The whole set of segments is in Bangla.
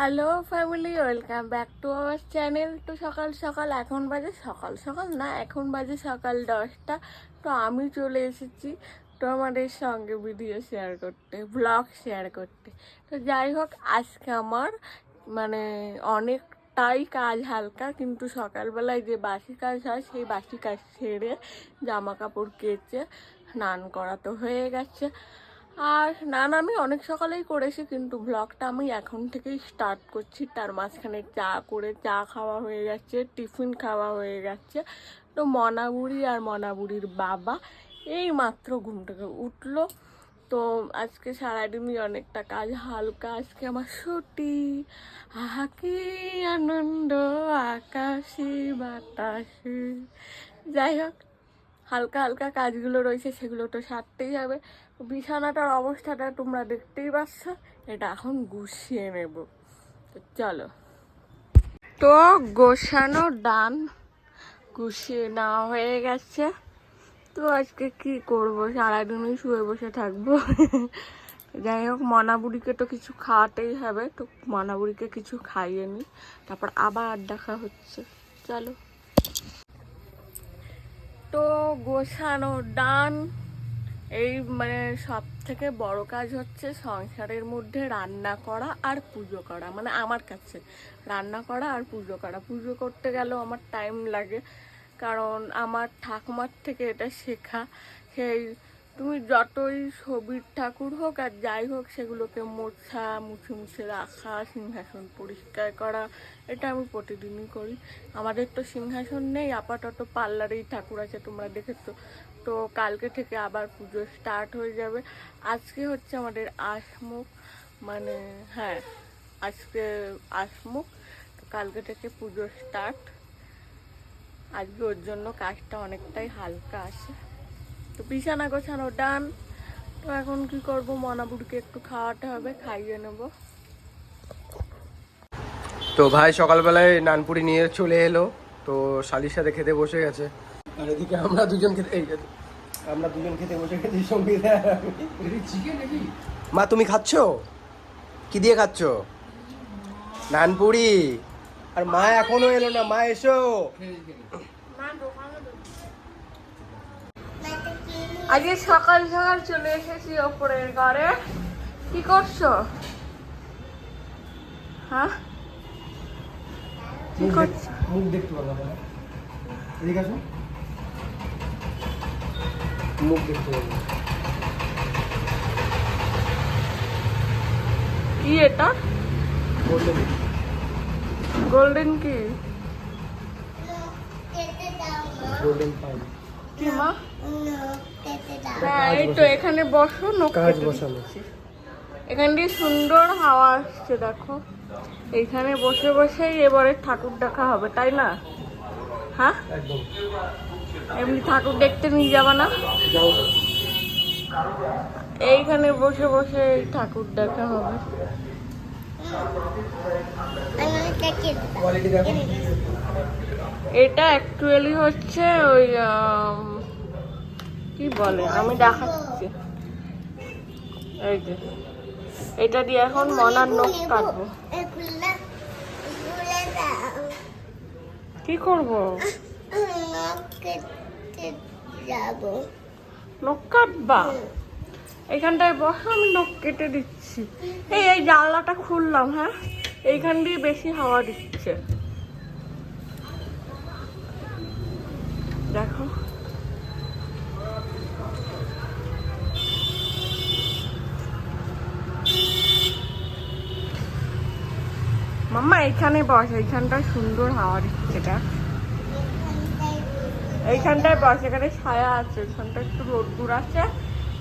Hello family welcome back to our channel তো সকাল সকাল, এখন বাজে সকাল সকাল না, এখন বাজে সকাল দশটা। তো আমি চলে এসেছি তোমাদের সঙ্গে ভিডিও শেয়ার করতে ব্লগ শেয়ার করতে। তো যাই হোক, আজকে আমার মানে অনেকটাই কাজ হালকা, কিন্তু সকালবেলায় যে বাসি কাজ হয়, সেই বাসি কাজ সেরে জামা কাপড় কেচে স্নান করা তো হয়ে গেছে। আর স্নান আমি অনেক সকালেই করেছি, কিন্তু ব্লগটা আমি এখন থেকেই স্টার্ট করছি। তার মাঝখানে চা করে চা খাওয়া হয়ে গেছে টিফিন খাওয়া হয়ে গেছে। তো মনাবুড়ি আর মনাবুড়ির বাবা এই মাত্র ঘুম থেকে উঠল। তো আজকে সারাদিনই অনেকটা কাজ, হালকা আজকে আমার ছুটি। হাকি আনন্দ, আকাশে বাতাসে। যাই হোক, হালকা হালকা কাজগুলো রয়েছে, সেগুলো তো সারতেই হবে। বিছানাটার অবস্থাটা তোমরা দেখতেই পাচ্ছ। এটা এখন গুছিয়ে নেব। চলো। তো গোছানো ডান। গুছিয়ে নেওয়া হয়ে গেছে। তো আজকে কি করব? সারাদিনই শুয়ে বসে থাকব। যাই হোক, মনাবুড়িকে তো কিছু খাওয়াতেই হবে। তো মনাবুড়িকে কিছু খাইয়ে নি। তারপর আবার দেখা হচ্ছে। চলো। তো গোছানো ডান। এই মানে সব থেকে বড় কাজ হচ্ছে সংসারের মধ্যে রান্না করা আর পুজো করা মানে আমার কাছে। রান্না করা আর পুজো করা। পুজো করতে গেলেও আমার টাইম লাগে, কারণ আমার ঠাকুমার থেকে এটা শেখা। সেই তুমি যতই ছবির ঠাকুর হোক আর যাই হোক, সেগুলোকে মোছা, মুছে মুছে রাখা, সিংহাসন পরিষ্কার করা, এটা আমি প্রতিদিনই করি। আমাদের তো সিংহাসন নেই, আপাতত পার্লারেই ঠাকুর আছে, তোমরা দেখেছ। তো কালকে থেকে আবার পুজো স্টার্ট হয়ে যাবে। আজকে হচ্ছে আমাদের আসমুখ মানে হ্যাঁ আজকে আসমুখ কালকে থেকে পুজো স্টার্ট আজকে ওর জন্য কাজটা অনেকটাই হালকা আছে। তো বিছানা গোছানো ডান তো এখন কি করব? মনাবুড়িকে একটু খাওয়াতে হবে, খাইয়ে নেব। তো ভাই, সকালবেলায় নানপুরি নিয়ে চলে এলো। তো শালির সাথে খেতে বসে গেছে। আর এদিকে আমরা দুজন খেতে আমরা দুজন খেতে বসে গেছি সংগীত মা তুমি খাচ্ছ? কি দিয়ে খাচ্ছ? নানপুরি। আর মা এখনও এলো না মা এসো। আজকে সকাল সকাল চলে এসেছি ওপরের ঘরে। কি করছ? হ্যাঁ? কি করছ? মুখ দেখতে পারলাম এদিকে আসো। মুখ দেখতে পারলাম কি এটা? বললেন গোল্ডেন কি? গোল্ডেন পাই কি মা? হ্যাঁ এই তো এখানে বসো নখ কাজ বসানো। এখান দিয়ে সুন্দর হাওয়া আসছে দেখো। এইখানে বসে বসেই এবারে ঠাকুর দেখা হবে তাই না? হ্যাঁ? একদম। এমনি ঠাকুর দেখতে নিয়ে যাবা না? এইখানে বসে বসে ঠাকুর দেখা হবে। এটা অ্যাকচুয়ালি হচ্ছে ওই কি বলে? আমি দেখাচ্ছি। এই যে। এটা দিয়ে এখন মনার নখ কাটবো। কি করব? যাব। নখ কাটবা? এইখানটায় বসো আমি নখ কেটে দিচ্ছি। এই এই জানলাটা খুললাম হ্যাঁ? এইখান দিয়ে বেশি হাওয়া দিচ্ছে। দেখো। মাম্মা এইখানে বস এইখানটায় সুন্দর হাওয়া দিচ্ছে দেখ। এইখানটায় বস এখানে ছায়া আছে এখানটা একটু রোদ্দুর আছে।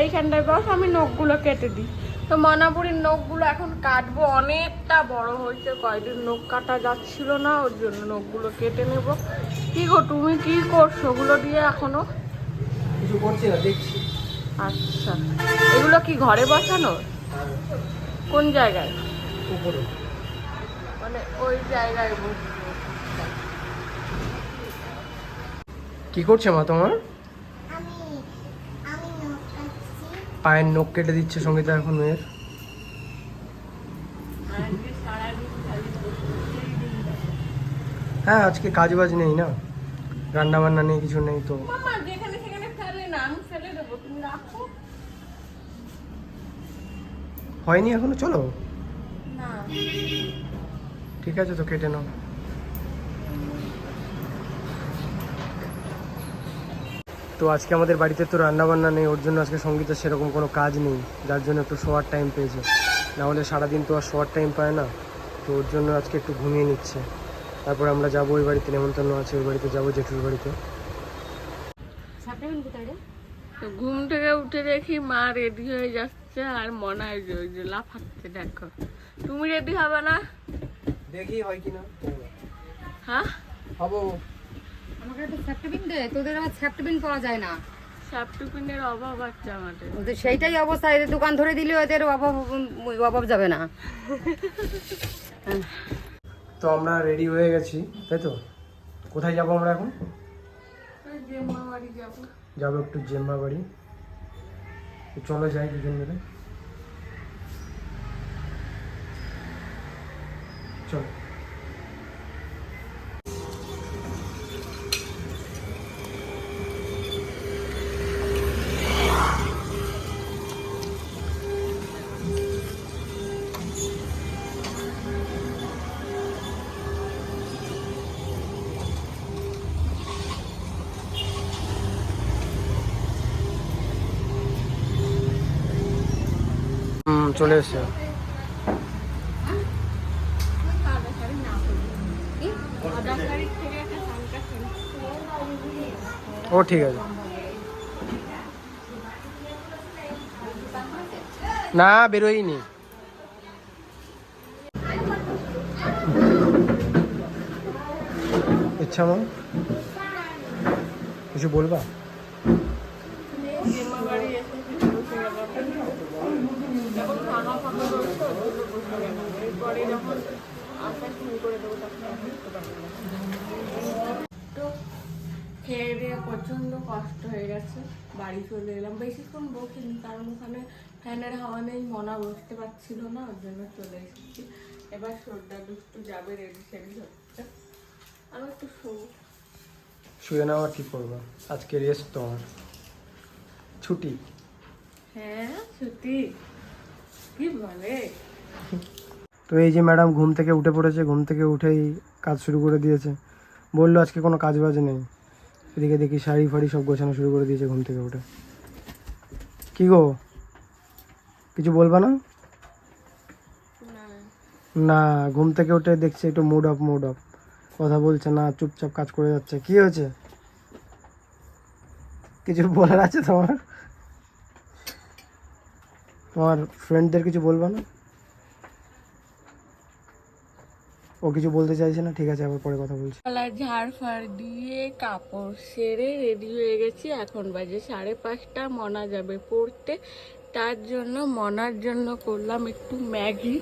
এইখানটায় বস আমি নখগুলো কেটে দিই। তো মনাপুরির নখগুলো এখন কাটবো অনেকটা বড় হয়েছে কয়দিন নখ কাটা যাচ্ছিল না ওর জন্য নখগুলো কেটে নেব। কি গো তুমি কি করছ ওগুলো দিয়ে এখনও? কিছু করছি না দেখছি। আচ্ছা। এগুলো কি ঘরে বসানো? কোন জায়গায়? উপরে। মানে ওই জায়গায় বসে। কি করছে মা তোমার? আমি আমি নখ কাটছি। পায়ের নখ কেটে দিচ্ছে সঙ্গীতা এখন মেয়ের। হ্যাঁ আজকে কাজ বাজ নেই না। রান্না বান্না নেই কিছু নেই তো। মামা যেখানে সেখানে ফেলে না আমি ফেলে দেবো তুমি রাখো। হয়নি এখনও? চলো। ঠিক আছে তো কেটে নাও। তো আজকে আমাদের বাড়িতে তো রান্না বান্না নেই ওর জন্য আজকে সঙ্গীতের সেরকম কোনো কাজ নেই যার জন্য একটু শোয়ার টাইম পেয়েছে। না হলে সারাদিন তো আর শোয়ার টাইম পায় না তো ওর জন্য আজকে একটু ঘুমিয়ে নিচ্ছে। তারপর আমরা যাব ওই বাড়িতে নেমন্তন্ন আছে ওই বাড়িতে যাব জেঠুর বাড়িতে। তো ঘুম থেকে উঠে দেখি মা রেডি হয়ে যাচ্ছে আর মনে হয় যে ওই যে লাফাচ্ছে দেখো। তুমি রেডি হবে না? দেখি হয় কি না হ্যাঁ? হব। আমাকে স্যাপটিপিন দে তোদের আবার স্যাপটিপিন পাওয়া যায় না। অভাব আছে আমাদের। ওদের সেইটাই অবস্থা এদের দোকান ধরে দিলে ওদের অভাব অভাব যাবে না। তো আমরা রেডি হয়ে গেছি তাই তো? কোথায় যাব আমরা এখন? যাব। যাব একটু জেম্মা বাড়ি। চলো যাই দুজন মিলে। চলো। চলে এসছে। ও ঠিক আছে। না বেরোয়নি। ইচ্ছা মন কিছু বলবা জেমা বাড়ি এসে কিছু বসে গেলাম যখন ফাঁকা ফাঁকা রয়েছে ওগুলো বসে গেলাম যখন আসা শুরু করে দেবো তখন আর বুঝতে পারব তো খেয়ে দিয়ে প্রচণ্ড কষ্ট হয়ে গেছে বাড়ি চলে এলাম। বেশিক্ষণ বসিনি কারণ ওখানে ফ্যানের হাওয়া নেই মনা বসতে পারছিল না ওর জন্য চলে এসেছি। এবার সর্দা দুষ্টু যাবে রেডি সেডি হচ্ছে। আমি একটু শোবো। শুয়ে নাও আর কি করবা? আজকে রেস্ট তোমার। ছুটি? হ্যাঁ ছুটি। কি বলে? তো এই যে ম্যাডাম ঘুম থেকে উঠে পড়েছে ঘুম থেকে উঠেই কাজ শুরু করে দিয়েছে। বলল আজকে কোনো কাজ বাজ নেই। এদিকে দেখি শাড়ি ফাড়ি সব গোছানো শুরু করে দিয়েছে ঘুম থেকে উঠে। কি গো? কিছু বলবা না? না। ঘুম থেকে উঠে দেখছি একটু মুড অফ মুড অফ কথা বলছে না চুপচাপ কাজ করে যাচ্ছে। কি হয়েছে? কিছু বলার আছে তোমার? তোমার ফ্রেন্ডদের কিছু বলবা না? ও কিছু বলতে চাইছে না, ঠিক আছে, আবার পরে কথা বলছি। গলায় ঝাড় ফাড় দিয়ে কাপড় সেরে রেডি হয়ে গেছি, এখন বাজে সাড়ে পাঁচটা, মনা যাবে পড়তে। তার জন্য, মনার জন্য করলাম একটু ম্যাগি।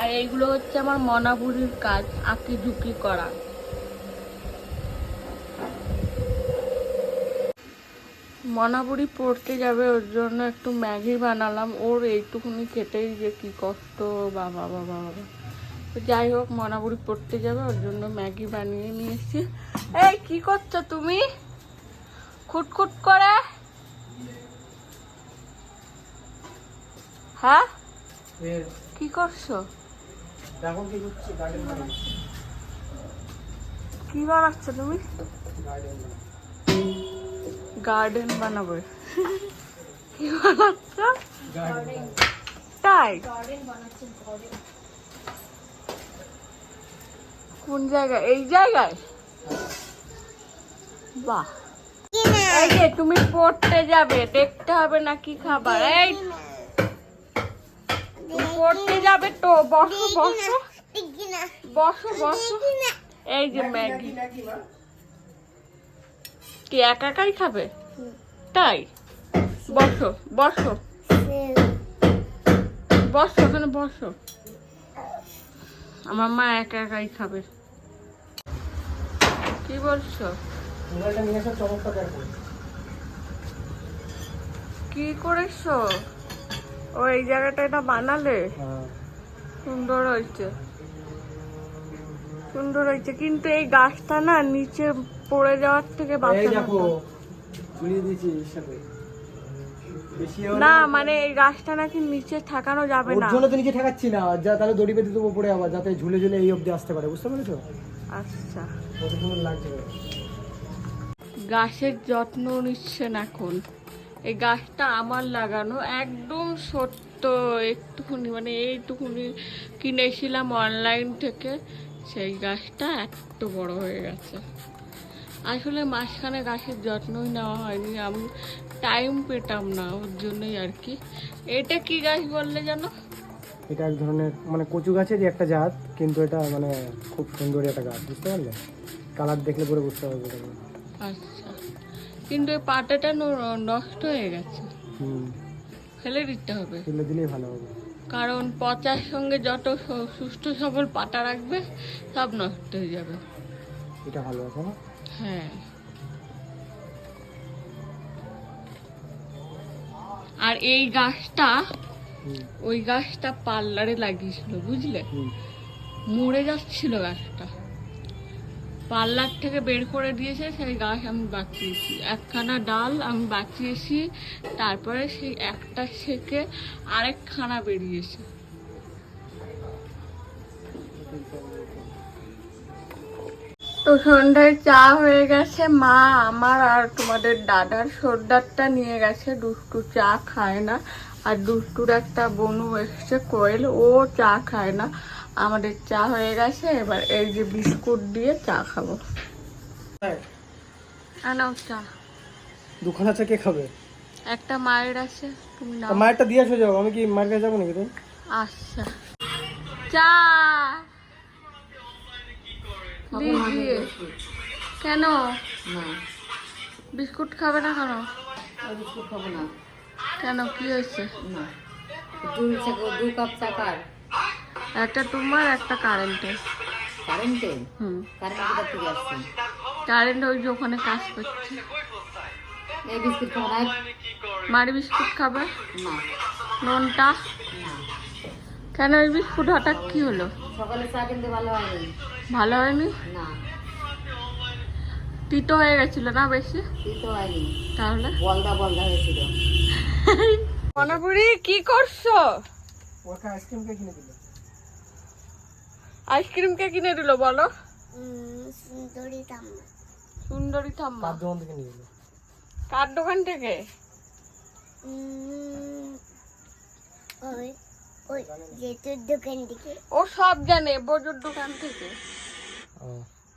আর এইগুলো হচ্ছে আমার মনাপুরির কাজ আঁকি ঝুঁকি করা। মনাপুরি পড়তে যাবে ওর জন্য একটু ম্যাগি বানালাম। ওর এইটুকুনি খেতেই যে কি কষ্ট বাবা বাবা বাবা। তো যাই হোক মনাপুরি পড়তে যাবে ওর জন্য ম্যাগি বানিয়ে নিয়ে এসেছি এই কি করছ তুমি? খুটখুট করে? হ্যাঁ? কি করছ? কি বানাচ্ছ। তুমি? গার্ডেন বানাবে। কি বানাচ্ছ তাই? কোন জায়গায়? এই জায়গায়? বাহ। তুমি পড়তে যাবে, দেখতে হবে না কি খাবার। এই পড়তে যাবে তো, বসো বসো। বসো বসো। এই যে ম্যাগি। কি একা একাই খাবে? তাই? বসো বসো। বসো, ওখানে বসো। আমার মা একা একাই খাবে। কি বলছো? কি করেছ? ও, এই জায়গাটা এটা বানালে? সুন্দর হয়েছে। সুন্দর হয়েছে। কিন্তু এই গাছটা না, নিচে পড়ে যাওয়ার থেকে না মানে এই গাছটা নাকি নিচে ঠাকানো যাবে ওর না। জন্য তো নিচে ঠেকাচ্ছি না। যা তাহলে দড়ি বেঁধে দেবো পরে আবার যাতে ঝুলে ঝুলে এই অবধি আসতে পারে। বুঝতে পেরেছ? আচ্ছা। গাছের যত্ন নিচ্ছেন এখন। এই গাছটা আমার লাগানো একদম সত্য। একটুখানি মানে এইটুকুনি কিনেছিলাম অনলাইন থেকে। সেই গাছটা এত বড় হয়ে গেছে। আসলে মাঝখানে গাছের যত্নই নেওয়া হয়নি। আমি টাইম পেতাম না ওর জন্যই আর কি। এটা কি গাছ বললে জানো? এটা এক ধরনের মানে কচু গাছেরই একটা জাত কিন্তু এটা মানে খুব সুন্দর একটা গাছ বুঝতে পারলে? কালার দেখলে পরে বুঝতে পারবে আচ্ছা। কিন্তু এই পাতাটা নষ্ট হয়ে গেছে। হুম। ফেলে দিতে হবে। ফেলে দিলেই ভালো হবে। কারণ পচার সঙ্গে যত সুস্থ সবল পাতা রাখবে সব নষ্ট হয়ে যাবে। এটা ভালো আছে না? হ্যাঁ। আর এই গাছটা ওই গাছটা পার্লারে লাগিয়েছিল বুঝলে? মরে যাচ্ছিল গাছটা। পার্লার থেকে বের করে দিয়েছে সেই গাছ আমি বাঁচিয়েছি। একখানা ডাল আমি বাঁচিয়েছি তারপরে সেই একটা থেকে আরেকখানা বেরিয়েছে। তো সন্ধ্যায় চা হয়ে গেছে। মা আমার আর তোমাদের দাদার সর্দারটা নিয়ে গেছে। দুষ্টু চা খায় না। আর দুষ্টুর একটা বনু এসছে কোয়েল ও চা খায় না। আমাদের চা হয়ে গেছে এবার এই যে বিস্কুট দিয়ে চা খাব। আনাও চা। দুখানা চা কে খাবে? একটা মায়ের আছে তুমি নাও। মায়েরটা দিয়ে আসো যাও আমি কি মায়ের কাছে যাব নাকি তুমি? আচ্ছা। চা! দিজিয়ে কেন? বিস্কুট খাবে না কেন? বিস্কুট খাব না। কেন? কি হয়েছে? না। দুই দু কাপ চাকার। একটা তোমার একটা কারেন্টের। কারেন্টে? হুম। কারেন্ট কোথা থেকে আসছে? কারেন্ট ওই যে ওখানে কাজ করছে। এই বিস্কুট খাব না। মারি বিস্কুট খাবে? না। নোনটা? না কেন ওই বিস্কুট হঠাৎ কি হলো? সকালে চা কিনতে ভালো হয়নি। ভালো হয়নি? না। তিতো হয়ে গেছিল না বেশি? হয়নি। তাহলে? বলদা বলদা হয়েছিল। মনাপুরি কি করছ? ওকে আইসক্রিম কে কিনে দিল? আইসক্রিম কে কিনে দিল বলো? সুন্দরী তাম্মা সুন্দরী থাম্মা কার দোকান থেকে নিয়ে কার দোকান থেকে? ওই ওই জেতুর দোকান থেকে ও সব জানে বোজোর দোকান থেকে।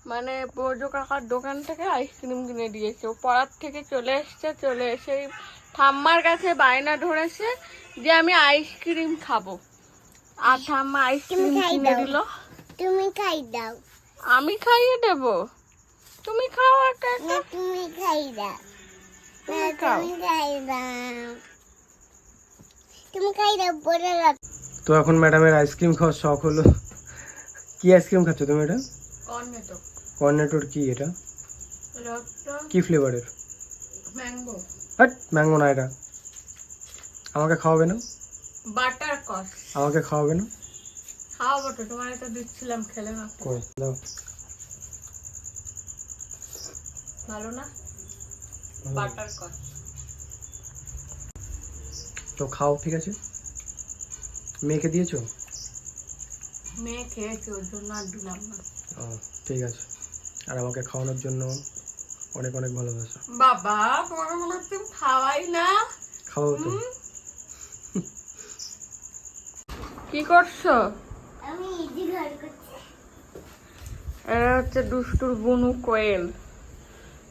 মানে বোজো কাকার দোকান থেকে আইসক্রিম কিনে দিয়েছে। ও পড়ার থেকে চলে এসছে চলে এসে ঠাম্মার কাছে বায়না ধরেছে যে আমি আইসক্রিম খাব। আর ঠাম্মা আইসক্রিম কিনে দিল। তুমি খাই দাও। আমি খাইয়ে দেব। তুমি খাও একা না একা তুমি খাই দাও। তুমি খাও। তুমি খাই দাও তুমি খাই দাও পরে রাখ তো এখন ম্যাডামের আইসক্রিম খাওয়ার শখ হলো। কি আইসক্রিম খাচ্ছ তুমি এটা? কর্নেটোর কি এটা? কি ফ্লেভারের? ম্যাঙ্গো। হাট ম্যাঙ্গো না এটা। আমাকে খাওয়াবে না? বাটার কস। আমাকে খাওয়াবে না? খাওয়াবো তো তোমার তো দিচ্ছিলাম খেলে না। কই? দাও। ভালো না? বাটার কস। তো খাও ঠিক আছে? মেয়েকে দিয়েছ? মেয়ে খেয়েছে ওর জন্য আর দিলাম না। ও ঠিক আছে। আর আমাকে খাওয়ানোর জন্য অনেক অনেক ভালোবাসা। বাবা তোমাকে মনে হচ্ছে খাওয়াই না। খাওয়াও তো। কি করছ? আমি ইজি ঘর করছি। এটা হচ্ছে দুষ্টুর বুনু কোয়েল।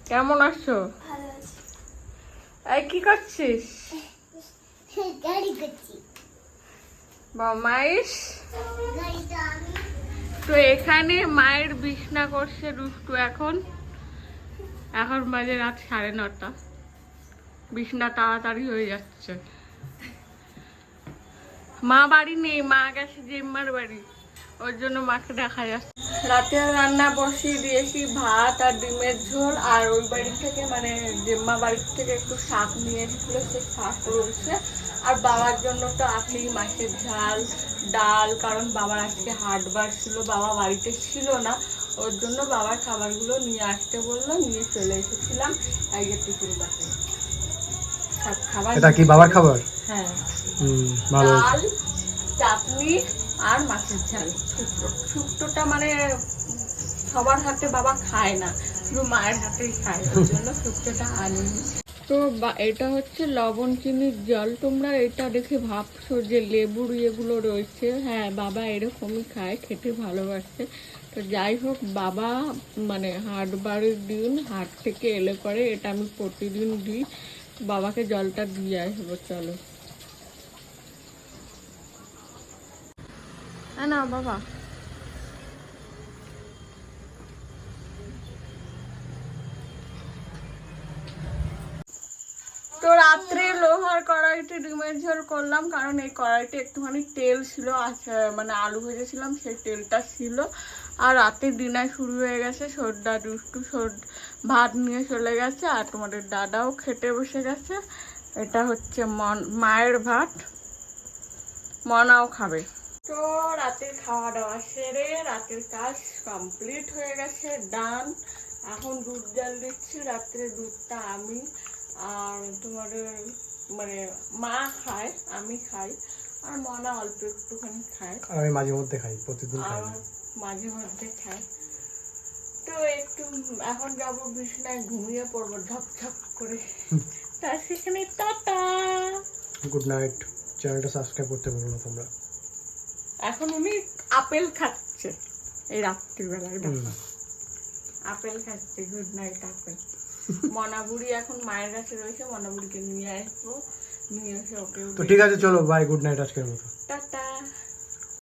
কেমন আছো? ভালো আছি। এই কি করছিস? আমি। তো এখানে মায়ের বিছনা করছে দুষ্টু এখন। এখন বাজে রাত সাড়ে নটা। বিছনা তাড়াতাড়ি হয়ে যাচ্ছে। মা বাড়ি নেই মা গেছে জেম্মার বাড়ি। ওর জন্য মাকে দেখা যাচ্ছে। রাতের রান্না বসিয়ে দিয়েছি ভাত আর ডিমের ঝোল আর ওই বাড়ি থেকে মানে জেম্মা বাড়ির থেকে একটু শাক নিয়ে এসেছিল সে শাক রয়েছে। আর বাবার জন্য তো আছেই মাছের ঝাল ডাল কারণ বাবার আজকে হাটবার ছিল বাবা বাড়িতে ছিল না। ওর জন্য বাবার খাবারগুলো নিয়ে আসতে বলল নিয়ে চলে এসেছিলাম। এই যে টিফিন বাসে খাবার এটা কি বাবার খাবার? হ্যাঁ। ভালো ডাল চাটনি আর মাছের ঝাল। শুক্তো। শুক্তোটা মানে সবার হাতে বাবা খায় না, শুধু মায়ের হাতেই খায়, ওই জন্য শুক্তোটা আনি তো এটা হচ্ছে লবণ চিনির জল। তোমরা এটা দেখে ভাবছ যে লেবুর ইয়েগুলো রয়েছে? হ্যাঁ বাবা এরকমই খায়, খেতে ভালোবাসে। তো যাই হোক, বাবা মানে হাট বাড়ির দিন, হাট থেকে এলে পরে এটা আমি প্রতিদিন দিই। বাবাকে জলটা দিয়ে আসব, চলো। না বাবা। তো রাত্রে লোহার কড়াইতে ডিমের ঝোল করলাম, কারণ এই কড়াইতে একটুখানি তেল ছিল মানে আলু ভেজেছিলাম, সেই তেলটা ছিল। আর রাতে ডিনার শুরু হয়ে গেছে, সর্দা, দুষ্টু সর, ভাত নিয়ে চলে গেছে, আর তোমাদের দাদাও খেতে বসে গেছে। এটা হচ্ছে মায়ের ভাত। মনাও খাবে। তো রাতের খাওয়া দাওয়া সেরে রাতের কাজ কমপ্লিট হয়ে গেছে ডান এখন দুধ জাল দিচ্ছি রাত্রে দুধটা আমি আর তোমার মানে মা খায় আমি খাই। আর মনা অল্প একটুখানি খায়। আর আমি মাঝে মধ্যে খাই প্রতিদিন খাই আর মাঝে মধ্যে খাই তো একটু এখন যাব বিছনায় ঘুমিয়ে পড়ব ঝপ ঝপ করে তা সেখানে টাটা! গুড নাইট চ্যানেলটা সাবস্ক্রাইব করতে ভুলো না তোমরা। এখন উনি আপেল খাচ্ছে। এই রাত্রিবেলায়। আপেল খাচ্ছে গুড নাইট আপেল। মনাবুড়ি এখন মায়ের কাছে রয়েছে মনাবুড়িকে নিয়ে আসব। নিয়ে এসে ওকে তো ঠিক আছে চলো বাই গুড নাইট আজকের মতো। টাটা।